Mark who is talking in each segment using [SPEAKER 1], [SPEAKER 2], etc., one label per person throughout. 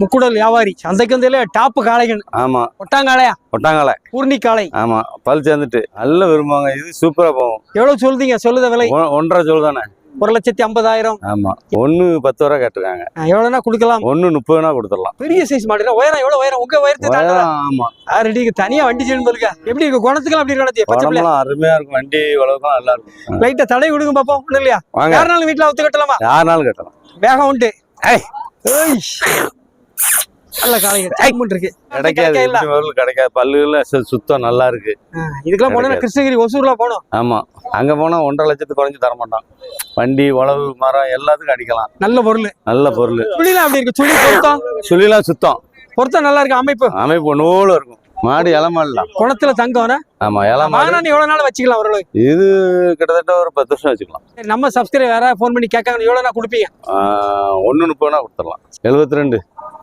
[SPEAKER 1] முக்குடல் வியாபாரி. சந்தைக்கு வந்தாலே டாப்பு காளைகள்.
[SPEAKER 2] ஆமா.
[SPEAKER 1] ஒட்டாங்காளையா?
[SPEAKER 2] ஒட்டாங்காலை
[SPEAKER 1] பூர்ணி காளை
[SPEAKER 2] ஆமா பல் சேர்ந்துட்டு நல்ல விரும்புவாங்க. இது சூப்பரா போகும்.
[SPEAKER 1] எவ்வளவு சொல்லுதீங்க சொல்லுத விலை.
[SPEAKER 2] ஒன்றரை சொல்லுதானே
[SPEAKER 1] ஒரு லட்சத்தி ஐம்பதாயிரம்.
[SPEAKER 2] ஆமா. ஒண்ணு பத்து ரூபா கேட்டிருக்காங்க.
[SPEAKER 1] எவ்வளவுனா கொடுக்கலாம்?
[SPEAKER 2] ஒண்ணு முப்பதுனா கொடுத்துடலாம்.
[SPEAKER 1] பெரிய சைஸ் மாடுனா உயரம் எவ்வளவு? உயரம் உங்க உயரத்தை
[SPEAKER 2] ஆமா.
[SPEAKER 1] ரெடி? தனியா வண்டி செய்யணும் எப்படி இருக்கு? குணத்துக்கு அப்படி
[SPEAKER 2] உடம்புலாம் அருமையா இருக்கும். வண்டி உழவுக்கும் நல்லா இருக்கும்.
[SPEAKER 1] லைட்டா தடை விடுங்க பாப்போம். இல்லையா? யாருனாலும் வீட்டுல ஒத்து கட்டலாமா?
[SPEAKER 2] யாருனாலும் கட்டலாம்.
[SPEAKER 1] வேகம் உண்டு.
[SPEAKER 2] ஏய்.
[SPEAKER 1] நல்ல காலைங்க டைம் இருக்கு.
[SPEAKER 2] கிடைக்காது. கிடைக்காது. பல்லுல சுத்தம் நல்லா இருக்கு.
[SPEAKER 1] இதுக்கெல்லாம் போனா கிருஷ்ணகிரி ஒசூர்லாம் போனோம்.
[SPEAKER 2] ஆமா. அங்க போனா ஒன்றரை லட்சத்துக்கு குறைஞ்சு தர மாட்டான் வண்டி உழவு மரம் எல்லாத்துக்கும் அடிக்கலாம்.
[SPEAKER 1] நல்ல பொருள்.
[SPEAKER 2] நல்ல பொருள்.
[SPEAKER 1] சுழிலாம் அப்படி இருக்கு? சுழி பொருத்தம்?
[SPEAKER 2] சுழிலாம் சுத்தம்.
[SPEAKER 1] பொருத்தம் நல்லா இருக்கு. அமைப்பு.
[SPEAKER 2] அமைப்பு நூலும் இருக்கும். மாடு இளமாடலாம்
[SPEAKER 1] குணத்துல தங்கம்
[SPEAKER 2] ஆமா இளமாடு
[SPEAKER 1] எவ்வளவு நாள் வச்சுக்கலாம் ஓரளவு
[SPEAKER 2] இது கிட்டத்தட்ட ஒரு பத்து வருஷம் வச்சுக்கலாம்.
[SPEAKER 1] நம்ம சப்ஸ்கிரைப் வேற ஃபோன் பண்ணி கேட்காங்க எவ்வளவு நாள் கொடுப்பீங்க?
[SPEAKER 2] ஒன்று முப்பதுனா கொடுத்துடலாம். எழுபத்தி ரெண்டு.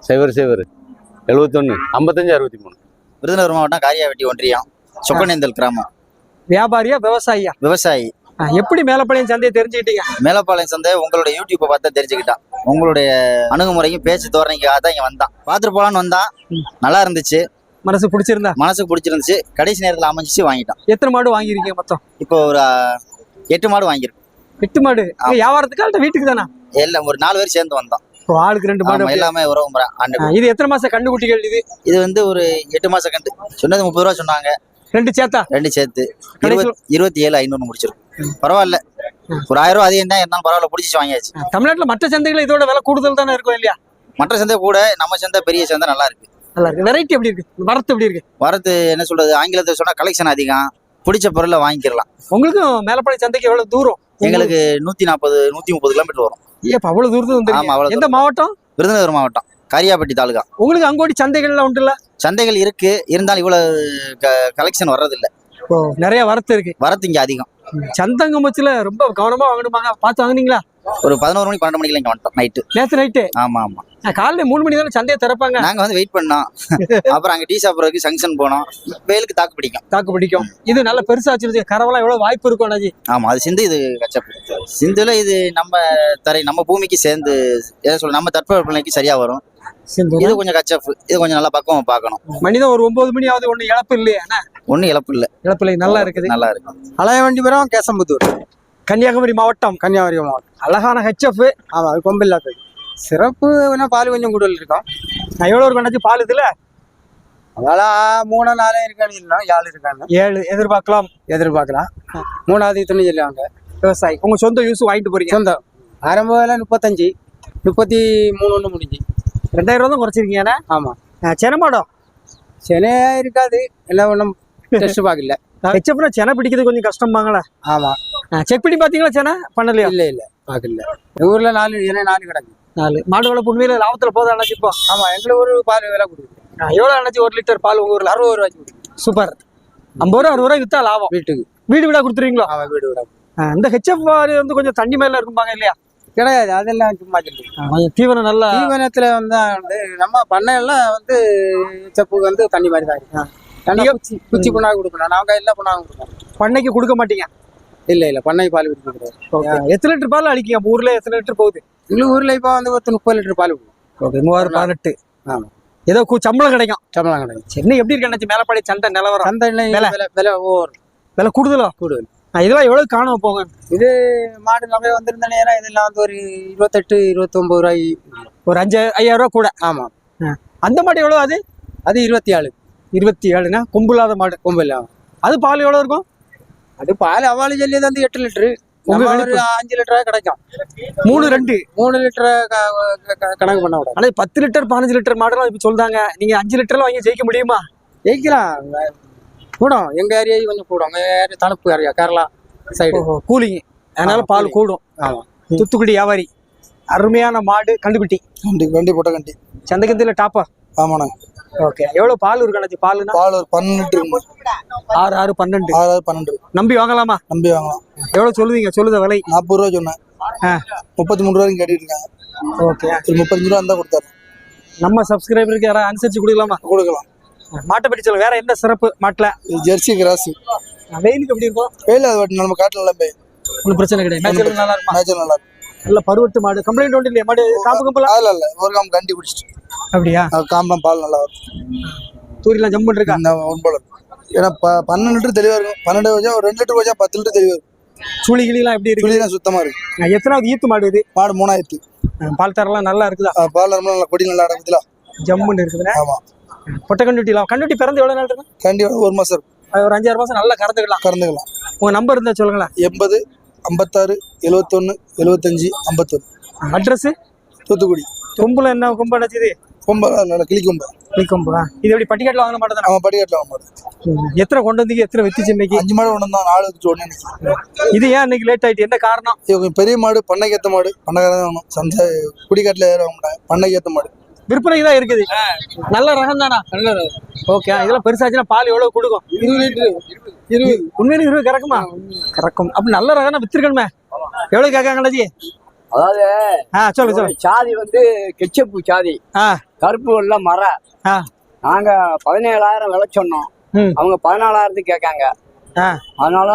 [SPEAKER 2] சைவர் சைவர். எழுபத்தொன்று ஐம்பத்தஞ்சு அறுபத்தி மூணு
[SPEAKER 3] விருதுநகர் மாவட்டம் காரியாவட்டி ஒன்றியம் சொக்கநேந்தல் கிராமம்.
[SPEAKER 1] வியாபாரியா விவசாயியா?
[SPEAKER 3] விவசாயி.
[SPEAKER 1] எப்படி மேலப்பாளையம் சந்தையை தெரிஞ்சுக்கிட்டீங்க?
[SPEAKER 3] மேலப்பாளையம் சந்தை உங்களுடைய யூடியூப்பை பார்த்தா தெரிஞ்சுக்கிட்டான். உங்களுடைய அணுகுமுறையும் பேச்சு தோரணைக்காக தான் இங்க வந்தான். பார்த்துட்டு போலான்னு வந்தான். நல்லா இருந்துச்சு.
[SPEAKER 1] மனசு பிடிச்சிருந்தா?
[SPEAKER 3] மனசுக்கு பிடிச்சிருந்துச்சு. கடைசி நேரத்தில் அமைஞ்சிச்சு வாங்கிட்டான்.
[SPEAKER 1] எத்தனை மாடு வாங்கியிருக்கீங்க மொத்தம்?
[SPEAKER 3] இப்போ ஒரு எட்டு மாடு வாங்கியிருக்கோம்.
[SPEAKER 1] எட்டு மாடு. வியாபாரத்துக்கா இல்ல வீட்டுக்கு தானா?
[SPEAKER 3] எல்லாம் ஒரு நாலு பேர் சேர்ந்து வந்தோம்.
[SPEAKER 1] ஆளுக்கு ரெண்டு மாடு.
[SPEAKER 3] எல்லாமே உறவு முறை ஆண்டு
[SPEAKER 1] இது எத்தனை மாசம் கண்டுக்குட்டிகள் இது?
[SPEAKER 3] இது வந்து ஒரு எட்டு மாசம் கண்டு சொன்னது முப்பது ரூபா சொன்னாங்க.
[SPEAKER 1] ரெண்டு சேத்தா?
[SPEAKER 3] ரெண்டு சேர்த்து இருபத்தி ஏழு ஐநூறு முடிச்சிருக்கும் பரவாயில்ல. ஒரு ஆயிரம் ரூபா அதிகம் தான் இருந்தாலும் பரவாயில்ல பிடிச்சி வாங்கியாச்சு.
[SPEAKER 1] தமிழ்நாட்டுல மற்ற சந்தைகள் இதோட விலை கூடுதல் தானே இருக்கும் இல்லையா?
[SPEAKER 3] மற்ற சந்தை கூட நம்ம சந்தை பெரிய சந்தை நல்லா இருக்கு.
[SPEAKER 1] நல்லா இருக்கு. வெரைட்டி எப்படி இருக்கு? வரத்து எப்படி இருக்கு?
[SPEAKER 3] வரது என்ன சொல்றது? ஆங்கிலத்தை சொன்னா கலெக்ஷன் அதிகம். பிடிச்ச பொருளை வாங்கிக்கிறலாம்
[SPEAKER 1] உங்களுக்கும் மேலப்பாளையம் சந்தைக்கு எவ்வளவு தூரம்?
[SPEAKER 3] எங்களுக்கு நூத்தி நாற்பது நூத்தி முப்பது கிலோமீட்டர் வரும்.
[SPEAKER 1] ஏப்பா அவ்வளவு தூரத்துக்கு
[SPEAKER 3] ஆமா,
[SPEAKER 1] வந்து எந்த மாவட்டம்?
[SPEAKER 3] விருதுநகர் மாவட்டம் கரியாப்பட்டி தாலுகா.
[SPEAKER 1] உங்களுக்கு அங்கோடி சந்தைகள்லாம் உண்டுல்ல
[SPEAKER 3] சந்தைகள் இருக்கு. இருந்தாலும் இவ்வளவு கலெக்ஷன் வர்றதில்ல.
[SPEAKER 1] நிறைய வரத்து இருக்கு.
[SPEAKER 3] வரத்து இங்க அதிகம்.
[SPEAKER 1] சந்தங்கமத்துல ரொம்ப கவனமா வாங்கணுமாங்க. பார்த்து வாங்குனீங்களா?
[SPEAKER 3] ஒரு பதினோரு மணி பன்னெண்டு மணிக்கு இங்க வந்துட்டோம் நைட்டு
[SPEAKER 1] நேத்து நைட்டு
[SPEAKER 3] ஆமா ஆமா.
[SPEAKER 1] காலையில மூணு மணி தானே சந்தையை திறப்பாங்க.
[SPEAKER 3] நாங்க வந்து வெயிட் பண்ணோம். அப்புறம் அங்க டீ சாப்பிட்றதுக்கு ஜங்ஷன் போனோம். வெயிலுக்கு தாக்கு பிடிக்கும்.
[SPEAKER 1] தாக்கு பிடிக்கும். இது நல்ல பெருசாச்சு கரவெல்லாம் எவ்வளவு வாய்ப்பு இருக்கும் அண்ணாஜி?
[SPEAKER 3] ஆமா அது சிந்து இது கச்சப்பு சிந்துல இது நம்ம தரை நம்ம பூமிக்கு சேர்ந்து எதை சொல்ல நம்ம தட்பவெப்பநிலைக்கு சரியா வரும்.
[SPEAKER 1] சிந்து.
[SPEAKER 3] இது கொஞ்சம் கச்சப்பு இது கொஞ்சம் நல்லா பக்குவம் பார்க்கணும்.
[SPEAKER 1] மனிதன் ஒரு ஒன்பது மணி ஆகுது ஒண்ணு இழப்பு இல்லையா அண்ணா?
[SPEAKER 3] ஒன்றும் இழப்பு இல்லை.
[SPEAKER 1] இழப்பில்லை நல்லா இருக்குது.
[SPEAKER 3] நல்லா இருக்கு.
[SPEAKER 4] அலையவண்டிபுரம் கேசம்புத்தூர்.
[SPEAKER 1] கன்னியாகுமரி மாவட்டம்.
[SPEAKER 4] கன்னியாகுமரி மாவட்டம்.
[SPEAKER 1] அழகான ஹெச்எஃப்
[SPEAKER 4] ஆமாம் அது கொம்பு இல்லாதது சிறப்பு வேணா பால் கொஞ்சம் கூடுதல் இருக்கும்.
[SPEAKER 1] நான் எவ்வளவு இருக்கும் அண்ணாச்சி பால் இதுல?
[SPEAKER 4] அதெல்லாம் மூணு நாளே இருக்கான்னு இல்லை ஏழு இருக்காங்க
[SPEAKER 1] ஏழு. எதிர்பார்க்கலாம்.
[SPEAKER 4] எதிர்பார்க்கலாம். மூணாவது துணி சொல்லுவாங்க
[SPEAKER 1] விவசாயி. உங்க சொந்த யூஸ் வாங்கிட்டு போறீங்க.
[SPEAKER 4] சொந்தம். ஆரம்ப வேலை முப்பத்தஞ்சு. முப்பத்தி மூணு ஒன்று முடிஞ்சு.
[SPEAKER 1] ரெண்டாயிரம் ரூபா தான் குறைச்சிருக்கீங்க அண்ணா.
[SPEAKER 4] ஆமாம்
[SPEAKER 1] செனமாடம்
[SPEAKER 4] சென்னையா இருக்காது. எல்லாம் ஒன்றும் டெஸ்ட் பார்க்கல
[SPEAKER 1] ஹெச்எஃப்னா செனை பிடிக்கிறது கொஞ்சம் கஷ்டமாங்களா
[SPEAKER 4] ஆமாம்
[SPEAKER 1] செக் பண்ணி பாத்தீங்களா செனை? பண்ணலையா?
[SPEAKER 4] இல்லை இல்லை. பார்க்கல ஊரில் நாலு ஏன்னா நாலு கிடக்கு.
[SPEAKER 1] நாலு. மாடு வளர்ப்பு உண்மையில லாபத்துல போதும் அண்ணாச்சி இப்போ.
[SPEAKER 4] ஆமாம் எங்களுக்கு ஒரு பால் விலை கொடுக்குது.
[SPEAKER 1] ஆ, எவ்வளவு அண்ணாச்சி ஒரு லிட்டர் பால் உங்க ஊர்ல?
[SPEAKER 4] அறுபது ரூபாய்க்கு
[SPEAKER 1] சூப்பர். ஐம்பது ரூபா அறுபது ரூபா வித்தா லாபம்.
[SPEAKER 4] வீட்டுக்கு.
[SPEAKER 1] வீடு வீடா கொடுத்துருவீங்களோ?
[SPEAKER 4] ஆமாம் வீடு விட
[SPEAKER 1] ஆ, இந்த ஹெச்எஃப் வந்து கொஞ்சம் தண்ணி மேல இருக்கும்பாங்க இல்லையா?
[SPEAKER 4] கிடையாது அதெல்லாம் சும்மா
[SPEAKER 1] தீவனம் நல்லா
[SPEAKER 4] தீவனத்துல வந்து வந்து நம்ம பண்ணையெல்லாம் வந்து செப்புக்கு வந்து தண்ணி மாதிரி தான் இருக்கு. குச்சி குச்சி புண்ணாக்கு கொடுக்கணும். நாங்க எல்லா புண்ணாக்கும் கொடுக்கணும்.
[SPEAKER 1] பண்ணைக்கு கொடுக்க மாட்டீங்க?
[SPEAKER 4] இல்ல இல்ல பண்ணை பால்
[SPEAKER 1] ஆ, எத்தனை லிட்டர் பால் அடிக்கீங்க அப்ப ஊர்ல எத்தனை லிட்டர் போகுது?
[SPEAKER 4] எங்களுக்கு ஊர்ல இப்போ வந்து ஒரு முப்பது லிட்டர் பால் கொடுக்கும்
[SPEAKER 1] ஓகே மூவாயிரம் பதினெட்டு.
[SPEAKER 4] ஆமா.
[SPEAKER 1] ஏதோ சம்பளம் கிடைக்கும்.
[SPEAKER 4] சம்பளம் கிடையாது
[SPEAKER 1] சென்னை எப்படி இருக்கு மேலப்பாடி சண்டை நிலவரம்.
[SPEAKER 4] சந்தை
[SPEAKER 1] விலை.
[SPEAKER 4] விலை விலை ஓவர்.
[SPEAKER 1] விலை கூடுதலோ?
[SPEAKER 4] கூடுதல்.
[SPEAKER 1] இதெல்லாம் எவ்வளவு காணாம போங்க.
[SPEAKER 4] இது மாடு நிறைய வந்திருந்த நேரம் இதெல்லாம் வந்து ஒரு இருபத்தெட்டு இருபத்தொன்பது ரூபாய்.
[SPEAKER 1] ஒரு அஞ்சு ஐயாயிரம் ரூபா கூட.
[SPEAKER 4] ஆமா.
[SPEAKER 1] அந்த மாடு எவ்வளவு அது?
[SPEAKER 4] அது இருபத்தி ஏழு.
[SPEAKER 1] இருபத்தி ஏழுங்க கொம்புலாத மாடு.
[SPEAKER 4] கொம்பல்
[SPEAKER 1] அது பால் எவ்வளவு இருக்கும்?
[SPEAKER 4] அது பால் அவாளி ஜல்லி வந்து எட்டு லிட்டரு? அஞ்சு லிட்டரா கிடைக்கும்
[SPEAKER 1] மூணு ரெண்டு
[SPEAKER 4] மூணு லிட்டரை கணக்கு பண்ண விடாது
[SPEAKER 1] ஆனா பத்து லிட்டர் பதினஞ்சு லிட்டர் மாடெல்லாம் இப்ப சொல்றாங்க நீங்க அஞ்சு லிட்டர்ல வாங்கி ஜெயிக்க முடியுமா
[SPEAKER 4] ஜெயிக்கலாம் கூடும் எங்க ஏரியா கொஞ்சம் கூடும் எங்க ஏரியா கேரளா சைடு
[SPEAKER 1] கூலிங் அதனால பால். கூடும்
[SPEAKER 4] ஆமா
[SPEAKER 1] தூத்துக்குடி வியாபாரி அருமையான மாடு கண்டுபிட்டி
[SPEAKER 5] வண்டி வண்டி போட்ட கண்டி
[SPEAKER 1] சந்தைக்கத்துல டாப்பா
[SPEAKER 5] ஆமாண்ணா
[SPEAKER 1] ஓகே. எவ்வளவு பால் இருக்கு பாலுனா?
[SPEAKER 5] பால் ஒரு பன்னெண்டு.
[SPEAKER 1] ஆறு ஆறு பன்னெண்டு.
[SPEAKER 5] ஆறாவது பன்னெண்டு.
[SPEAKER 1] நம்பி வாங்கலாமா?
[SPEAKER 5] நம்பி வாங்கலாம்.
[SPEAKER 1] எவ்வளவு சொல்லுவீங்க? சொல்லுத விலை.
[SPEAKER 5] நாற்பது ரூபா சொன்னேன். முப்பத்தி மூணு ரூபாய்க்கு கேட்டுட்டு இருக்காங்க
[SPEAKER 1] ஓகே
[SPEAKER 5] ஒரு முப்பத்தஞ்சு ரூபா இருந்தா கொடுத்தாரு
[SPEAKER 1] நம்ம சப்ஸ்கிரைபருக்கு யாராவது அனுசரிச்சு கொடுக்கலாமா?
[SPEAKER 5] கொடுக்கலாம்.
[SPEAKER 1] மாட்டை பற்றி சொல்ல வேற என்ன சிறப்பு மாட்டுல?
[SPEAKER 5] Jersey cross.
[SPEAKER 1] வெயிலுக்கு எப்படி இருக்கும்?
[SPEAKER 5] வெயில் அது வாட்டி நம்ம காட்டுல எல்லாம் போய்
[SPEAKER 1] ஒன்றும் பிரச்சனை கிடையாது. நல்லா இருக்குமா?
[SPEAKER 5] நல்லா இருக்கும்.
[SPEAKER 1] நல்ல பருவட்டு மாடு. கம்ப்ளைண்ட் ஒன்றும் இல்லையா? மாடு காப்பு கம்பலாம்?
[SPEAKER 5] அதில் இல்லை. ஒரு காம் கண்டி பிடிச்சிட்டு.
[SPEAKER 1] அப்படியா?
[SPEAKER 5] காம்பம் பால் நல்லா வரும்.
[SPEAKER 1] தூரிலாம் ஜம்புன்னு இருக்கா
[SPEAKER 5] இந்த ஒன்பது ஏன்னா பன்னெண்டு லிட்டர் தெளிவாக இருக்கும். பன்னெண்டு வச்சா ஒரு ரெண்டு லிட்டர் வச்சா பத்து லிட்டர் தெளிவாக இருக்கும்
[SPEAKER 1] சுழி கிளிலாம் எப்படி இருக்கு?
[SPEAKER 5] துளிலாம் சுத்தமாக இருக்கும்
[SPEAKER 1] அஹ் எத்தனாவது ஈத்து மாடு இது?
[SPEAKER 5] மாடு மூணாயிரத்து.
[SPEAKER 1] பால் தரலாம் நல்லா இருக்குதா?
[SPEAKER 5] பால் ரொம்ப நல்லா கொடி நல்லா அடங்குதுல
[SPEAKER 1] ஜம்முன்னு இருக்குதுண்ணே?
[SPEAKER 5] ஆமாம்
[SPEAKER 1] பொட்டை கண்டுட்டிலாம். கண்டுட்டி பிறந்து எவ்வளவு நாள் இருக்கும்?
[SPEAKER 5] கண்டிப்பாக ஒரு மாதம் இருக்கும்.
[SPEAKER 1] ஒரு அஞ்சாறு மாசம் நல்லா கறந்துக்கலாம்.
[SPEAKER 5] கறந்துக்கலாம்.
[SPEAKER 1] உங்க நம்பர் இருந்தா சொல்லுங்களேன்.
[SPEAKER 5] எண்பது ஐம்பத்தாறு எழுவத்தொன்று எழுவத்தஞ்சு ஐம்பத்தொன்று
[SPEAKER 1] அட்ரஸ்
[SPEAKER 5] தூத்துக்குடி.
[SPEAKER 1] கொம்புல என்ன கொம்பு அடைச்சது
[SPEAKER 5] கொம்ப நல்லா கிளி கொம்பு
[SPEAKER 1] இது எப்படி பட்டிக்காட்டில் வாங்கின மாட்டேன்
[SPEAKER 5] அவன் படிக்கட்டில் அவன் மாடு.
[SPEAKER 1] எத்தனை கொண்டு வந்தீங்க? எத்தனை வித்துச்சு இன்னைக்கு?
[SPEAKER 5] அஞ்சு மாடு ஒன்று தான் நாலு வச்சு ஒன்று நிற்கும்
[SPEAKER 1] இது ஏன் இன்னைக்கு லேட் ஆயிட்டு? என்ன காரணம்?
[SPEAKER 5] பெரிய மாடு பண்ணைக்கு ஏற்ற மாடு. பண்ணைக்காரன் தான் வேணும் சந்தை குடிக்காட்டில் ஏற ஏற்ற மாடு.
[SPEAKER 1] விற்பனைக்கு தான் இருக்குது. நல்ல ரகம் தானா? நல்ல ரகம். ஓகே இதெல்லாம் பெருசாச்சுன்னா பால் எவ்வளவு கொடுக்கும்?
[SPEAKER 5] இருபது லிட்டரு.
[SPEAKER 1] இருபது. உண்மையில இருபது கறக்குமா? கறக்கும். அப்ப நல்ல ரகம்னா வித்துருக்கணுமே. எவ்வளவு கேட்காங்களா ஜி
[SPEAKER 6] அதாவது
[SPEAKER 1] சொல்லு சொல்லு.
[SPEAKER 6] சாதி வந்து கெச்சப்பு சாதி. கருப்பு வெள்ள மர. நாங்க பதினேழாயிரம் விலை சொன்னோம். அவங்க பதினாலாயிரத்துக்கு கேட்காங்க. அதனால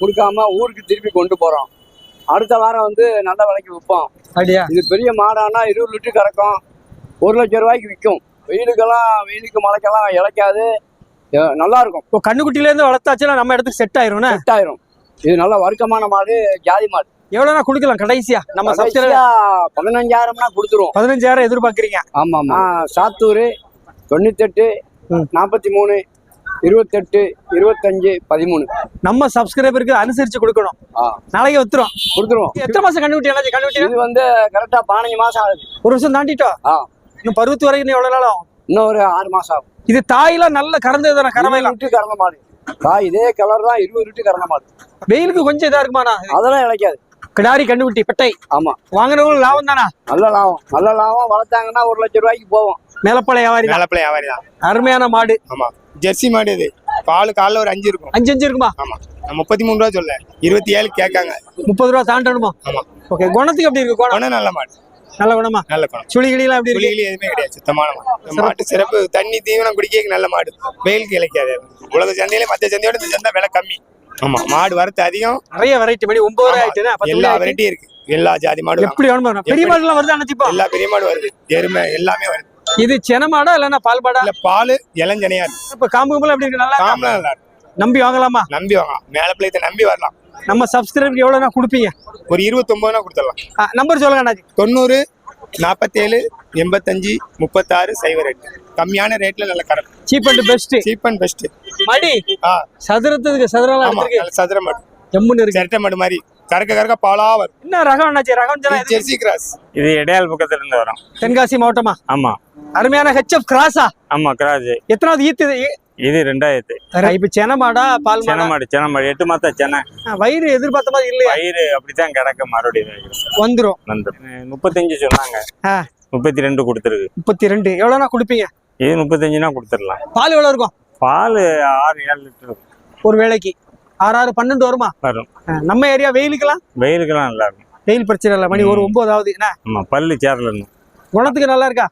[SPEAKER 6] கொடுக்காம ஊருக்கு திருப்பி கொண்டு போறோம். அடுத்த வாரம் வந்து நல்ல விலைக்கு விற்போம். இது பெரிய மாடானா இருபது லிட்டர் கறக்கும். ஒரு லட்சம் ரூபாய்க்கு விற்கும். வெயிலுக்கெல்லாம் வெயிலுக்கு மழைக்கெல்லாம் இழைக்காது. நல்லா இருக்கும்.
[SPEAKER 1] இப்போ கண்ணுக்குட்டில இருந்து வளர்த்தாச்சுன்னா நம்ம இடத்துக்கு செட் ஆயிரும்னா?
[SPEAKER 6] செட் ஆயிரும். இது நல்ல வர்க்கமான மாடு ஜாதி மாடு.
[SPEAKER 1] எவ்வளவுனா கொடுக்கலாம் கடைசியா? நம்ம சப்ஸ்கிரைபர்
[SPEAKER 6] பதினஞ்சாயிரம்னா கொடுத்துருவோம்.
[SPEAKER 1] பதினஞ்சாயிரம் எதிர்பார்க்கறீங்க.
[SPEAKER 6] ஆமா ஆமா. சாத்தூர் தொண்ணூத்தெட்டு. நாற்பத்தி மூணு இருபத்தெட்டு இருபத்தஞ்சு பதிமூணு.
[SPEAKER 1] நம்ம சப்ஸ்கிரைபருக்கு அனுசரிச்சு கொடுக்கணும். நாளைக்கு வித்துரும்
[SPEAKER 6] கொடுத்துருவோம்.
[SPEAKER 1] எத்தனை மாசம் என்ன கண்ணுக்குட்டி
[SPEAKER 6] இது வந்து கரெக்டா பதினஞ்சு மாசம் ஆகுது.
[SPEAKER 1] ஒரு வருஷம் தாண்டிட்டோம் இன்னும் பருவத்து வரைக்கும் இன்னும் எவ்வளவு நாள் ஆகும்?
[SPEAKER 6] இன்னும் ஒரு ஆறு மாசம் ஆகும்.
[SPEAKER 1] இது தாயெல்லாம் நல்ல கறந்தது தானே கறவையெல்லாம்
[SPEAKER 6] லிட்டர் கறந்த மாடு. காய் இதே கலர் தான் இருபது லிட்டர் கறந்த மாடு.
[SPEAKER 1] வெயிலுக்கு கொஞ்சம் இதா இருக்குமாண்ணா?
[SPEAKER 6] அதெல்லாம் இழைக்காது.
[SPEAKER 1] கிடாரி கண்ணுக்குட்டி பெட்டை.
[SPEAKER 6] ஆமா.
[SPEAKER 1] வாங்குறவங்களுக்கு லாபம் தானா?
[SPEAKER 6] நல்ல லாபம். நல்ல லாபம் வளர்த்தாங்கன்னா ஒரு லட்சம் ரூபாய்க்கு போவோம்.
[SPEAKER 1] மேலப்பழ வியாபாரி தான்.
[SPEAKER 7] மேலப்பிள்ளை வியாபாரி தான்.
[SPEAKER 1] அருமையான மாடு.
[SPEAKER 7] ஆமா. ஜெர்சி மாடு இது. பால் காலைல ஒரு அஞ்சு இருக்கும்.
[SPEAKER 1] அஞ்சு அஞ்சு இருக்குமா?
[SPEAKER 7] ஆமா. நான் முப்பத்தி மூணு ரூபா சொல்ல இருபத்தி ஏழு கேட்காங்க.
[SPEAKER 1] முப்பது ரூபா தாண்டணுமா?
[SPEAKER 7] ஆமா.
[SPEAKER 1] ஓகே குணத்துக்கு எப்படி இருக்கு? குணம்?
[SPEAKER 7] நல்ல மாடு.
[SPEAKER 1] நல்ல குணமா?
[SPEAKER 7] நல்ல குணம்.
[SPEAKER 1] சுழி கிளிலாம் எப்படி இருக்கு?
[SPEAKER 7] புலிகளி எதுவுமே கிடையாது. சுத்தமான மாடு. மாட்டு சிறப்பு. தண்ணி தீவனம் குடிக்க நல்ல மாடு. வெயிலுக்கு இழைக்காது. உலக சந்தையில மத்த சந்தையோட இந்த சந்தை விலை கம்மி. ஆமா மாடு வரத்து அதிகம்.
[SPEAKER 1] நிறைய வெரைட்டி மணி ஒன்பது பத்து
[SPEAKER 7] எல்லா
[SPEAKER 1] ஆயிட்டு.
[SPEAKER 7] வெரைட்டியும் இருக்கு. எல்லா ஜாதி மாடும்
[SPEAKER 1] எப்படி வேணும். பெரிய
[SPEAKER 7] எப்படி?
[SPEAKER 1] மாடுலாம் வருது அணைச்சிப்பா
[SPEAKER 7] எல்லா பெரிய மாடு வருது. எருமை எல்லாமே வருது.
[SPEAKER 1] இது சென மாடா இல்லன்னா பால் மாடா?
[SPEAKER 7] இல்ல பால் இளஞ்சனையா இருக்கு.
[SPEAKER 1] இப்ப காம்பு கும்பல் எப்படி இருக்கு? நல்லா?
[SPEAKER 7] காமலாம் நல்லா
[SPEAKER 1] நம்பி வாங்கலாமா?
[SPEAKER 7] நம்பி வாங்கலாம். மேலப்பிள்ளையத்தை நம்பி வரலாம்.
[SPEAKER 1] நம்ம சப்ஸ்கிரைபருக்கு எவ்வளவுனா கொடுப்பீங்க?
[SPEAKER 7] ஒரு இருபத்தொன்பதுனா கொடுத்துடலாம்.
[SPEAKER 1] நம்பர் சொல்லுங்க
[SPEAKER 7] தொண்ணூறு நாற்பத்தேழு எண்பத்தஞ்சு முப்பத்தாறு சைபர் எட்டு கம்மியான ரேட்ல நல்ல கடன்
[SPEAKER 1] cheap and best
[SPEAKER 7] cheap and best
[SPEAKER 1] மடி.
[SPEAKER 7] ஆ.
[SPEAKER 1] சதுரத்துக்கு சதுரம்
[SPEAKER 7] ஆமா சதுர மாடு
[SPEAKER 1] ஜம்முன்னு இருக்கு.
[SPEAKER 7] சிரட்டை மாடு மாதிரி. கறக்க கறக்க பாலா வரும்.
[SPEAKER 1] என்ன ரகம் அண்ணாச்சி? ரகம்?
[SPEAKER 7] ஜெர்சி கிராஸ்
[SPEAKER 8] இது இடையால் பக்கத்துல இருந்து வரும்.
[SPEAKER 1] தென்காசி மாவட்டமா?
[SPEAKER 8] ஆமா.
[SPEAKER 1] அருமையான ஹெச்எஃப் கிராஸா
[SPEAKER 8] ஆமா கிராஜ்
[SPEAKER 1] எத்தனாவது ஈத்து இது?
[SPEAKER 8] ரெண்டாயிரத்து.
[SPEAKER 1] இப்ப சென மாடா பால்
[SPEAKER 8] சென
[SPEAKER 1] மாடா
[SPEAKER 8] மாடு சென மாடு எட்டு மாத்தா சென்னை
[SPEAKER 1] வயிறு எதிர்பார்த்த மாதிரி இல்லையா?
[SPEAKER 8] வயிறு அப்படித்தான் கிடக்க மறுபடியும்.
[SPEAKER 1] வந்துரும்.
[SPEAKER 8] வந்து முப்பத்தஞ்சு சொன்னாங்க. முப்பத்தி ரெண்டு கொடுத்துருக்கு.
[SPEAKER 1] முப்பத்தி ரெண்டு எவ்வளவுனா கொடுப்பீங்க?
[SPEAKER 8] இது முப்பத்தஞ்சுனா கொடுத்துடலாம்.
[SPEAKER 1] பால் எவ்வளவு இருக்கும்?
[SPEAKER 8] பால் ஆறு ஏழு லிட்டர் இருக்கும்.
[SPEAKER 1] ஒரு வேளைக்கு. ஆறு ஆறு பன்னெண்டு வருமா?
[SPEAKER 8] வரும்.
[SPEAKER 1] நம்ம ஏரியா வெயிலுக்கெல்லாம்?
[SPEAKER 8] வெயிலுக்கெல்லாம் நல்லா இருக்கும்.
[SPEAKER 1] வெயில் பிரச்சனை இல்லை. மணி ஒரு. ஒன்பதாவது என்ன?
[SPEAKER 8] ஆமா பல்லு சேரலன்னு.
[SPEAKER 1] குணத்துக்கு நல்லா இருக்கா?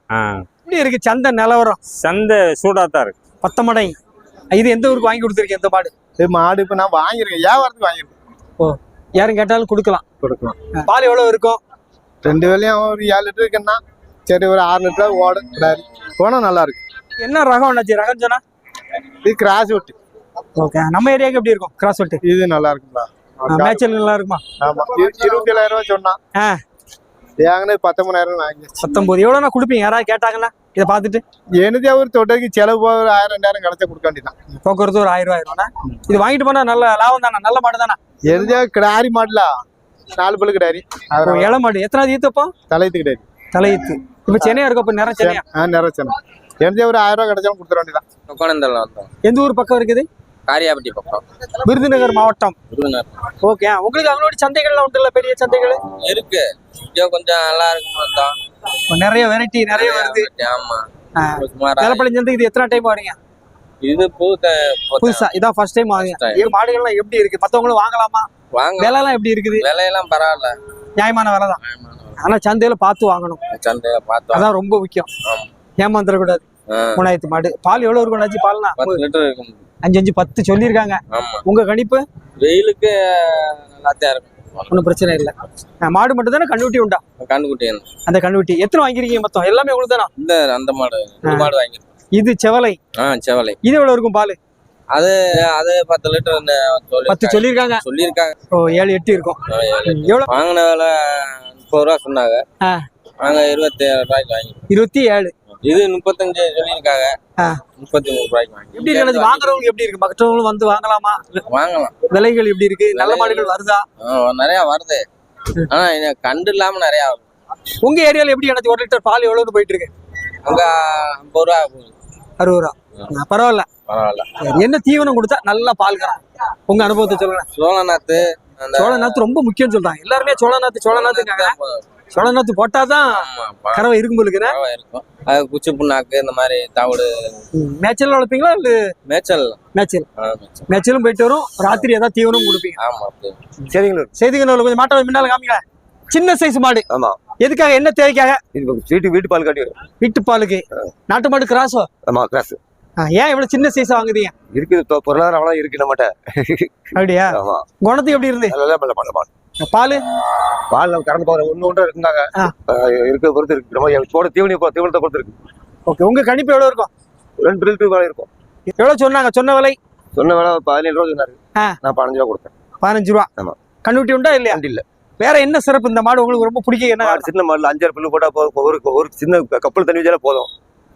[SPEAKER 1] இருக்கு சந்தை நிலவரம்.
[SPEAKER 8] சந்தை சூடாத்தான் இருக்கு.
[SPEAKER 1] பத்தமடை. இது எந்த ஊருக்கு வாங்கி கொடுத்துருக்கீங்க இந்த மாடு?
[SPEAKER 5] இது மாடு இப்போ நான் வாங்கியிருக்கேன். வியாபாரத்துக்கு வாங்கியிருக்கேன்.
[SPEAKER 1] யாரும் கேட்டாலும் கொடுக்கலாம்.
[SPEAKER 5] கொடுக்கலாம்.
[SPEAKER 1] பால் எவ்வளவு இருக்கும்?
[SPEAKER 5] ரெண்டு வேலையும் ஒரு ஏழு லிட்டர் இருக்குன்னா சரி ஒரு ஆறு லிட்டர் ஓடும். கிடாரி குணம் நல்லா இருக்கு
[SPEAKER 1] என்ன ரகம் அண்ணாச்சி? ரகம் சொன்னா?
[SPEAKER 5] இது கிராஸ் விட்டு.
[SPEAKER 1] ஓகே. நம்ம ஏரியாவுக்கு எப்படி இருக்கும்? கிராஸ் வெட்டு?
[SPEAKER 5] இது நல்லா இருக்குங்களா
[SPEAKER 1] மேய்ச்சல் நல்லா இருக்குமா?
[SPEAKER 5] ஆமா. இரு- இருபத்தி ஏழாயிரம் ரூபாய் சொன்னான்.
[SPEAKER 1] ஆ.
[SPEAKER 5] வாங்கினது பத்தொன்பதாயிரம் வாங்கி
[SPEAKER 1] பத்தொன்பது. எவ்வளோண்ணா கொடுப்பீங்க? யாராவது கேட்டாங்கன்னா? இதை பார்த்துட்டு
[SPEAKER 5] எனதே ஒரு தொட்டைக்கு செலவு போக ஒரு ஆயிரம் ரெண்டாயிரம் கிடைச்சா கொடுக்க வேண்டியதான்
[SPEAKER 1] போக்குவரத்து ஒரு ஆயிரம் ரூபாய் ஆயிரும்ண்ணா இது வாங்கிட்டு போனா நல்ல லாபம் தானே? நல்ல மாடு தானே?
[SPEAKER 5] எனதே கிடாரி மாடல? நாலு பல்லு கிடாரி.
[SPEAKER 1] இள மாடு. எத்தனாவது ஈத்தப்போ
[SPEAKER 5] தலையத்து கிடாரி.
[SPEAKER 1] தலையீத்து இப்போ சென்னையா இருக்கும்? இப்போ நிறம் சென்னையா?
[SPEAKER 5] ஆ நிறைச்சேன் எனதே ஒரு ஆயிரம் ரூபாய் கிடைச்சாலும் கொடுத்துட வேண்டியதான்
[SPEAKER 9] வந்தோம்
[SPEAKER 1] எந்த ஊர் பக்கம் இருக்குது?
[SPEAKER 9] காரியாபட்டி பக்கம்.
[SPEAKER 1] விருதுநகர் மாவட்டம்.
[SPEAKER 9] விருதுநகர்.
[SPEAKER 1] ஓகே. உங்களுக்கு அவங்களோட சந்தைகள்லாம் உண்டுல்ல? பெரிய சந்தைகள்?
[SPEAKER 9] இருக்கு. இங்க கொஞ்சம் நல்லா இருக்கும்
[SPEAKER 1] இப்போ நிறைய வெரைட்டி நிறைய வருது.
[SPEAKER 9] ஆமா
[SPEAKER 1] சந்தைக்கு இது எத்தனை டைம் வரீங்க
[SPEAKER 9] இது
[SPEAKER 1] புதுசா இதான் ஃபர்ஸ்ட் டைம் வாங்க. இது மாடுகள்லாம் எப்படி இருக்கு? மத்தவங்களும் வாங்கலாமா?
[SPEAKER 9] வாங்க
[SPEAKER 1] விலைலாம் எப்படி இருக்குது?
[SPEAKER 9] விலையெல்லாம் பரவாயில்ல.
[SPEAKER 1] நியாயமான விலை தான். ஆனா சந்தையில பார்த்து வாங்கணும்.
[SPEAKER 9] சந்தையில பார்த்தோம்
[SPEAKER 1] அதான் ரொம்ப முக்கியம்.
[SPEAKER 9] ஆமா.
[SPEAKER 1] ஏமாந்துடக்கூடாது.
[SPEAKER 9] ஆ,
[SPEAKER 1] மூணாயிரத்து மாடு. பால் எவ்வளவு இருக்கும் அண்ணாச்சி? பால்னா?
[SPEAKER 9] பத்து லிட்டர் இருக்கும்.
[SPEAKER 1] அஞ்சு அஞ்சு பத்து சொல்லியிருக்காங்க. உங்க கணிப்பு?
[SPEAKER 9] வெயிலுக்கு நல்லாத்தான் இருக்கும்.
[SPEAKER 1] ஒன்றும் பிரச்சனை இல்லை. மாடு மட்டும் தானே கண்ணுட்டி உண்டா?
[SPEAKER 9] கண்ணுக்குட்டி
[SPEAKER 1] அந்த கண்ணுட்டி எத்தனை வாங்கிருக்கீங்க மொத்தம்? எல்லாமே உங்களுக்கு தானா?
[SPEAKER 9] இந்த அந்த மாடு. மாடு வாங்கி
[SPEAKER 1] இது செவலை.
[SPEAKER 9] ஆ செவலை.
[SPEAKER 1] இது எவ்வளவு இருக்கும் பால்?
[SPEAKER 9] அது அது பத்து லிட்டர்
[SPEAKER 1] பத்து சொல்லியிருக்காங்க?
[SPEAKER 9] சொல்லியிருக்காங்க.
[SPEAKER 1] ஓ ஏழு எட்டு இருக்கும்.
[SPEAKER 9] வாங்கின வேலை முப்பது ரூபா சொன்னாங்க.
[SPEAKER 1] ஆ.
[SPEAKER 9] நாங்க இருபத்தி ஏழு ரூபாய்க்கு வாங்கி
[SPEAKER 1] இருபத்தி ஏழு.
[SPEAKER 9] இது முப்பத்தஞ்சு சொல்லியிருக்காங்க. முப்பத்தி மூணு ரூபாய்க்கு வாங்கி
[SPEAKER 1] எப்படி இருக்கு வாங்குறவங்க எப்படி இருக்கு? மற்றவங்களும் வந்து வாங்கலாமா?
[SPEAKER 9] வாங்கலாம்.
[SPEAKER 1] விலைகள் எப்படி இருக்கு? நல்ல மாடுகள் வருதா?
[SPEAKER 9] நிறைய வருது. ஆனா கண்டு இல்லாம நிறைய வருது.
[SPEAKER 1] உங்க ஏரியால எப்படி எனக்கு ஒரு லிட்டர் பால் எவ்வளவு போயிட்டு இருக்கு?
[SPEAKER 9] அங்க ஐம்பது ரூபா
[SPEAKER 1] அறுபது ரூபா. பரவாயில்ல.
[SPEAKER 9] பரவாயில்ல.
[SPEAKER 1] என்ன தீவனம் கொடுத்தா நல்லா பால் கறோம் உங்க அனுபவத்தை சொல்லுங்க.
[SPEAKER 9] சோழநாத்து அந்த
[SPEAKER 1] சோழ நாத்து ரொம்ப முக்கியம் சொல்றாங்க. எல்லாருமே சோழ நாத்து சோழ நாத்துக்காங்க சோழ நாத்து போட்டாதான்
[SPEAKER 9] ஆமா, பா-
[SPEAKER 1] கறவை இருக்கும் போலுக்கு
[SPEAKER 9] பறவை இருக்கும். அது குச்சி புண்ணாக்கு இந்த மாதிரி தவிடு.
[SPEAKER 1] மேய்ச்சல் வளர்ப்பீங்களா இல்ல?
[SPEAKER 9] மேய்ச்சல்.
[SPEAKER 1] மேய்ச்சல். மேய்ச்சலும் போயிட்டு வரும். ராத்திரி ஏதாவது தீவனம் கொடுப்பீங்க.
[SPEAKER 9] ஆமா அப்படி.
[SPEAKER 10] சரிங்களா
[SPEAKER 1] செய்திகள் கொஞ்சம் மாட்டை முன்னால காமிங்க. சின்ன சைஸ் மாடு.
[SPEAKER 10] ஆமா.
[SPEAKER 1] எதுக்காக என்ன தேவைக்காக?
[SPEAKER 10] இது வீட்டு வீட்டு பால் காட்டி வரும்.
[SPEAKER 1] வீட்டு பாலுக்கு. நாட்டு மாடு கிராஸோ?
[SPEAKER 10] ஆமா கிளாஸ்
[SPEAKER 1] ஏன் இவ்வளவு சின்ன சைஸ் வாங்குறீங்க
[SPEAKER 10] இருக்குது பொருளாதாரம் அவ்வளோ இருக்கு நம்மகிட்ட.
[SPEAKER 1] அப்படியா?
[SPEAKER 10] ஆமா.
[SPEAKER 1] குணத்துக்கு எப்படி இருந்து?
[SPEAKER 10] நல்லா பண்ண பண்ண பால்.
[SPEAKER 1] பால்?
[SPEAKER 10] பால் கறந்து போகிற ஒன்று ஒன்று இருக்குங்க
[SPEAKER 1] ஆ.
[SPEAKER 10] இருக்க பொறுத்து இருக்கு. நம்ம போட தீவனி தீவனத்தை பொறுத்து இருக்கு.
[SPEAKER 1] ஓகே உங்க கணிப்பு எவ்வளவு இருக்கும்?
[SPEAKER 10] ரெண்டு லிட்டர் வேலை இருக்கும்.
[SPEAKER 1] எவ்வளவு சொன்னாங்க? சொன்ன விலை?
[SPEAKER 10] சொன்ன வேலை பதினேழு ரூபா சொன்னாரு. நான் பதினஞ்சு ரூபா கொடுத்தேன்.
[SPEAKER 1] பதினஞ்சு ரூபா?
[SPEAKER 10] ஆமா.
[SPEAKER 1] கண்ணுட்டி உண்டா இல்லையா?
[SPEAKER 10] இல்ல.
[SPEAKER 1] வேற என்ன சிறப்பு இந்த மாடு? உங்களுக்கு ரொம்ப பிடிக்கும். என்ன?
[SPEAKER 10] சின்ன மாடல அஞ்சாறு புல்லு போட்டா போதும் ஒரு ஒரு சின்ன கப்பல் தண்ணி வச்சாலே போதும்.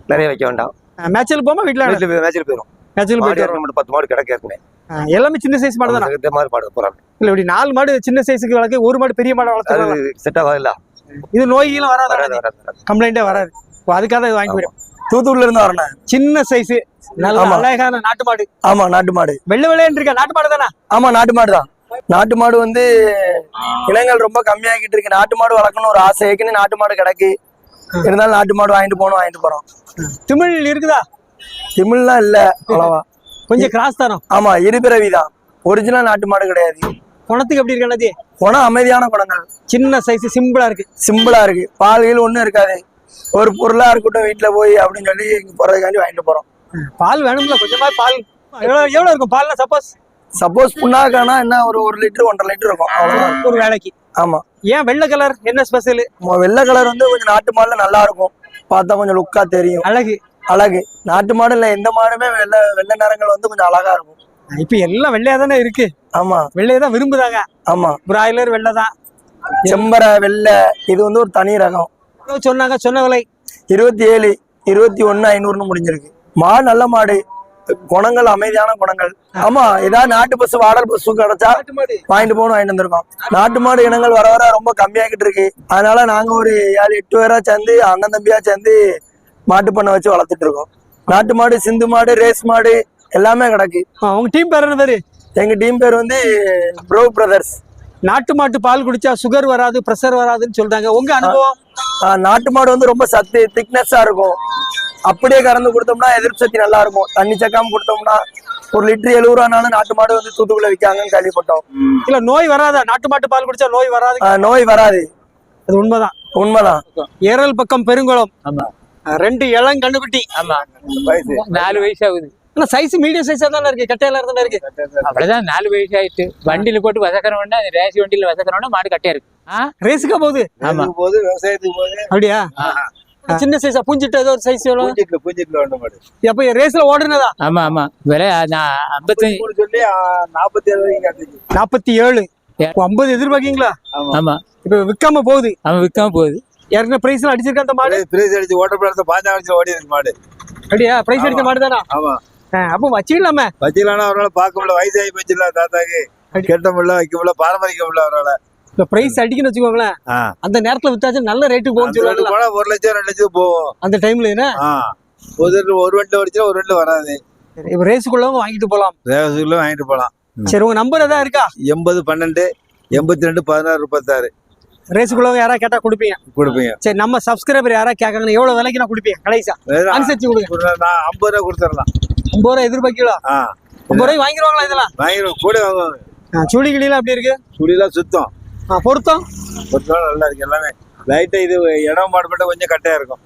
[SPEAKER 10] நிறைய வைக்க வேண்டாம்.
[SPEAKER 1] மேட்சல் போமா? வீட்டுல
[SPEAKER 10] மேட்ச்ல போயிடும்
[SPEAKER 1] மேட்சல்
[SPEAKER 10] மாடு
[SPEAKER 1] போயிட்டு
[SPEAKER 10] பத்து மாடு கிடக்க
[SPEAKER 1] எல்லாமே சின்ன சைஸ் மாடு தானே?
[SPEAKER 10] இந்த மாதிரி மாடு போறாங்க.
[SPEAKER 1] இல்ல இப்படி நாலு மாடு சின்ன சைஸுக்கு வளர்க்க ஒரு மாடு பெரிய மாடு வளர்த்துக்கலாம்
[SPEAKER 10] செட் ஆகாதுல்ல
[SPEAKER 1] இது நோய்களும்
[SPEAKER 10] வராது.
[SPEAKER 1] கம்ப்ளைண்டே வராது அதுக்காக தான் இது வாங்கி போயிடும்.
[SPEAKER 11] தூத்துக்குடில இருந்து வரேன்
[SPEAKER 1] சின்ன சைஸ் நல்ல. அழகான நாட்டு மாடு.
[SPEAKER 11] ஆமா நாட்டு மாடு.
[SPEAKER 1] வெள்ளை வெள்ளையன்னு இருக்கா? நாட்டு மாடு தானே?
[SPEAKER 11] ஆமா நாட்டு மாடு தான். நாட்டு மாடு வந்து இனங்கள் ரொம்ப கம்மியாகிட்டு இருக்கு. நாட்டு மாடு வளர்க்கணும் ஒரு ஆசை. ஏற்கனவே நாட்டு மாடு கிடக்கு. இருந்தாலும் நாட்டு மாடு வாங்கிட்டு போகணும் வாங்கிட்டு போறோம்.
[SPEAKER 1] திமிழ் இருக்குதா?
[SPEAKER 11] திமிழ்லாம் இல்ல அவ்வளவா.
[SPEAKER 1] கொஞ்சம் கிராஸ் தரம்
[SPEAKER 11] ஆமா இருபிறவி தான் ஒரிஜினல் நாட்டு மாடு கிடையாது.
[SPEAKER 1] குணத்துக்கு எப்படி இருக்கு?
[SPEAKER 11] குணம் அமைதியான குணங்கள்
[SPEAKER 1] சின்ன சைஸ் சிம்பிளா இருக்கு.
[SPEAKER 11] சிம்பிளா இருக்கு. பால்கள் ஒண்ணும் இருக்காது. ஒரு பொருளா இருக்கட்டும் வீட்டுல போய் அப்படின்னு சொல்லி இங்க போறதுக்காண்டி வாங்கிட்டு போறோம்.
[SPEAKER 1] பால் வேணும்ல கொஞ்சமா பால். எவ்வளவு எவ்வளவு இருக்கும் பால்னா சப்போஸ்
[SPEAKER 11] சப்போஸ் புண்ணாக்கானா என்ன ஒரு ஒரு லிட்டர் ஒன்றரை லிட்டர் இருக்கும். அவ்வளவுதான்.
[SPEAKER 1] ஒரு வேலைக்கு.
[SPEAKER 11] ஆமா.
[SPEAKER 1] ஏன் வெள்ளை கலர் என்ன ஸ்பெஷல்
[SPEAKER 11] வெள்ளை கலர் வந்து கொஞ்சம் நாட்டு மாடுல நல்லா இருக்கும். பார்த்தா கொஞ்சம் லுக்கா தெரியும்.
[SPEAKER 1] அழகு.
[SPEAKER 11] அழகு. நாட்டு மாடு இல்ல எந்த மாடுமே வெள்ளை வெள்ளை நிறங்கள் வந்து கொஞ்சம் அழகா இருக்கும்.
[SPEAKER 1] இப்ப எல்லாம் வெள்ளையா தானே இருக்கு?
[SPEAKER 11] ஆமா.
[SPEAKER 1] வெள்ளையை தான் விரும்புதாங்க
[SPEAKER 11] ஆமா.
[SPEAKER 1] பிராய்லர் வெள்ளை தான்.
[SPEAKER 11] செம்பரை வெள்ளை இது வந்து ஒரு தனி ரகம்.
[SPEAKER 1] சொன்னாங்க? சொன்ன விலை
[SPEAKER 11] இருபத்தி ஏழு இருபத்தி ஒண்ணு ஐநூறுன்னு முடிஞ்சிருக்கு. மாடு நல்ல மாடு. குணங்கள் அமைதியான குணங்கள். ஆமா ஏதாவது நாட்டு பசு வாடல் பசு கிடைச்சா வாங்கிட்டு போகணும் வாங்கிட்டு வந்திருக்கோம். நாட்டு மாடு இனங்கள் வர வர ரொம்ப கம்மியாகிட்டு இருக்கு. அதனால நாங்க ஒரு ஏழு எட்டு பேரா சேர்ந்து அண்ணன் தம்பியா சேர்ந்து மாட்டு பண்ணை வச்சு வளர்த்துட்டு இருக்கோம். நாட்டு மாடு சிந்து மாடு ரேஸ் மாடு எல்லாமே கிடக்கு.
[SPEAKER 1] ஆ, உங்க டீம் பேர் என்ன பேரு
[SPEAKER 11] எங்க டீம் பேர் வந்து ப்ரோ பிரதர்ஸ்.
[SPEAKER 1] நாட்டு மாட்டு பால் குடிச்சா சுகர் வராது பிரஷர் வராதுன்னு சொல்றாங்க. உங்க அனுபவம்?
[SPEAKER 11] நாட்டு மாடு வந்து ரொம்ப சத்து திக்னஸா இருக்கும். அப்படியே கறந்து கொடுத்தோம்னா எதிர்ப்பு சக்தி நல்லா இருக்கும். தண்ணி சக்காம கொடுத்தோம்னா ஒரு லிட்டர் எழுபது ரூபானாலும் நாட்டு மாடு வந்து தூத்துக்குள்ள விற்காங்கன்னு கேள்விப்பட்டோம்.
[SPEAKER 1] இல்ல நோய் வராதா? நாட்டு மாட்டு பால் குடிச்சா நோய் வராது?
[SPEAKER 11] நோய் வராது.
[SPEAKER 1] அது உண்மைதான்.
[SPEAKER 11] உண்மைதான்.
[SPEAKER 1] ஏரல் பக்கம் பெருங்குளம். ரெண்டு இளம் கண்டுபிட்டி
[SPEAKER 12] ஆமா. நாலு வயசு ஆகுது
[SPEAKER 1] ஆனா சைஸ் மீடியம் சைஸா தானே இருக்கு? கட்டையில தானே இருக்கு?
[SPEAKER 12] அவ்வளவுதான் நாலு வயசு ஆயிட்டு வண்டியில போட்டு வசக்கிறவனா ரேசி வண்டியில வசக்கிறவனா மாடு கட்டையா இருக்கு. ஆ?
[SPEAKER 1] ரேஸுக்கா போகுது?
[SPEAKER 12] ஆமா.
[SPEAKER 13] போது விவசாயத்துக்கு போது
[SPEAKER 1] அப்படியா? சின்ன சைஸா பூஞ்சிட்டு ஏதோ ஒரு சைஸ் எவ்வளவு?
[SPEAKER 13] பூஞ்சிட்டு பூஞ்சிட்டு வேண்ட மாடு.
[SPEAKER 1] அப்ப ரேஸ்ல ஓடுனதா?
[SPEAKER 12] ஆமா ஆமா. விலை நான் ஐம்பத்தஞ்சு
[SPEAKER 13] சொல்லி நாற்பத்தி ஏழு.
[SPEAKER 1] நாற்பத்தி ஏழு ஐம்பது எதிர்பார்க்கீங்களா?
[SPEAKER 12] ஆமா.
[SPEAKER 1] இப்ப விற்காம போகுது.
[SPEAKER 12] அவன் விற்காம போகுது.
[SPEAKER 1] ஏற்கனவே பிரைஸ் அடிச்சிருக்க அந்த மாடு?
[SPEAKER 13] பிரைஸ் அடிச்சு ஓட்ட படத்தை பாஞ்சாவது ஓடி இருக்கு மாடு.
[SPEAKER 1] அப்படியா? பிரைஸ் அடிச்ச மாடு தானா
[SPEAKER 13] ஆமா.
[SPEAKER 1] அப்போ வச்சுக்கலாமே
[SPEAKER 13] வச்சுக்கலாம்னா அவரால் பார்க்க முடியல. வயசாகி போச்சுல தாத்தாக்கு. கெட்ட முடியல வைக்க முடியல பராமரிக்க முடியல அவரால்.
[SPEAKER 1] இந்த பிரைஸ் அடிக்கணும்னு வச்சுக்கோங்களேன். அந்த நேரத்துல வித்தாச்சும் நல்ல ரேட்டுக்கு போகும்
[SPEAKER 13] ரேட்டு
[SPEAKER 1] சொல்லுவாங்க
[SPEAKER 13] ஒரு லட்சம் ரெண்டு லட்சம் போகும்
[SPEAKER 1] அந்த டைம்ல என்ன?
[SPEAKER 13] ஒரு ஒரு வண்டில ஒரு வண்டில வராது.
[SPEAKER 1] இப்ப ரேஸுக்குள்ளவங்க வாங்கிட்டு போலாம்
[SPEAKER 13] தேவசுக்குள்ள வாங்கிட்டு போகலாம்.
[SPEAKER 1] சரி உங்க நம்பர் ஏதாவது இருக்கா?
[SPEAKER 13] எண்பது பன்னெண்டு எண்பத்தி ரெண்டு பதினாறு முப்பத்தாறு.
[SPEAKER 1] ரேஸுக்குள்ளவங்க யாராவது கேட்டா கொடுப்பீங்க.
[SPEAKER 13] கொடுப்பீங்க.
[SPEAKER 1] சரி நம்ம சப்ஸ்கிரைபர் யாராவது கேட்காங்க எவ்வளவு விலைக்கு நான் கொடுப்பீங்க? கடைசா. அனுசரிச்சு கொடுங்க.
[SPEAKER 13] நான் ஐம்பது ரூபா கொடுத்துடலாம்.
[SPEAKER 1] ஐம்பது ரூபாய் எதிர்பார்க்கலாம் ஐம்பது ரூபாய் வாங்கிடுவாங்களா இதெல்லாம்?
[SPEAKER 13] வாங்கிடுவோம். கூட வாங்குவாங்க.
[SPEAKER 1] சுழி கிளிலாம் அப்படி இருக்கு?
[SPEAKER 13] சுடிலாம் சுத்தம்.
[SPEAKER 1] ஆ, பொருத்தம்?
[SPEAKER 13] நாள் நல்லா இருக்கு. எல்லாமே லைட்டா இது இடம் மாடுபட்ட கொஞ்சம் கட்டையா இருக்கும்.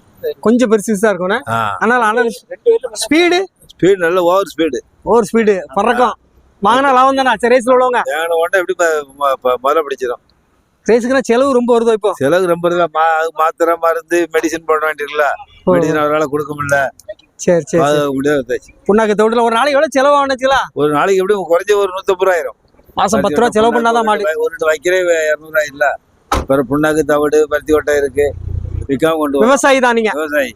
[SPEAKER 1] கொஞ்சம் பெருசு பெருசா இருக்கும்ண்ணே
[SPEAKER 13] ஆ.
[SPEAKER 1] ஆனால் ஆனால் ஸ்பீடு
[SPEAKER 13] ஸ்பீடு நல்ல ஓவர் ஸ்பீடு
[SPEAKER 1] ஓவர் ஸ்பீடு பறக்கும். வாங்கினா லாபம் தானே? சரி ரேஸ்ல உள்ளவங்க.
[SPEAKER 13] உடனே எப்படி முதல்ல பிடிச்சிடும்
[SPEAKER 1] ரேஸுக்குன்னா செலவு ரொம்ப வருதோ இப்போ?
[SPEAKER 13] செலவு ரொம்ப இருக்குல்ல. மா மாத்திரை மருந்து மெடிசன் போட வேண்டியிருக்குல்ல? மெடிசன் அவரால் கொடுக்க முடியல.
[SPEAKER 1] சரி சரி புண்ணாக்கு தோட்டத்துல ஒரு நாளைக்கு எவ்வளவு செலவாகும் வச்சுக்கலாம்
[SPEAKER 13] ஒரு நாளைக்கு எப்படி குறைஞ்ச ஒரு நூத்தம்பது ரூபா ஆயிரும்
[SPEAKER 1] மாசம் பத்து ரூபா செலவு பண்ணாதான் மாடு.
[SPEAKER 13] ஒரு ரெண்டு வைக்கிறே இரநூறுவா இல்ல. பிற புண்ணாக்கு தவிடு பருத்தி கொட்டை இருக்கு. விற்காம கொண்டு.
[SPEAKER 1] விவசாயி தான் நீங்க.
[SPEAKER 13] விவசாயி.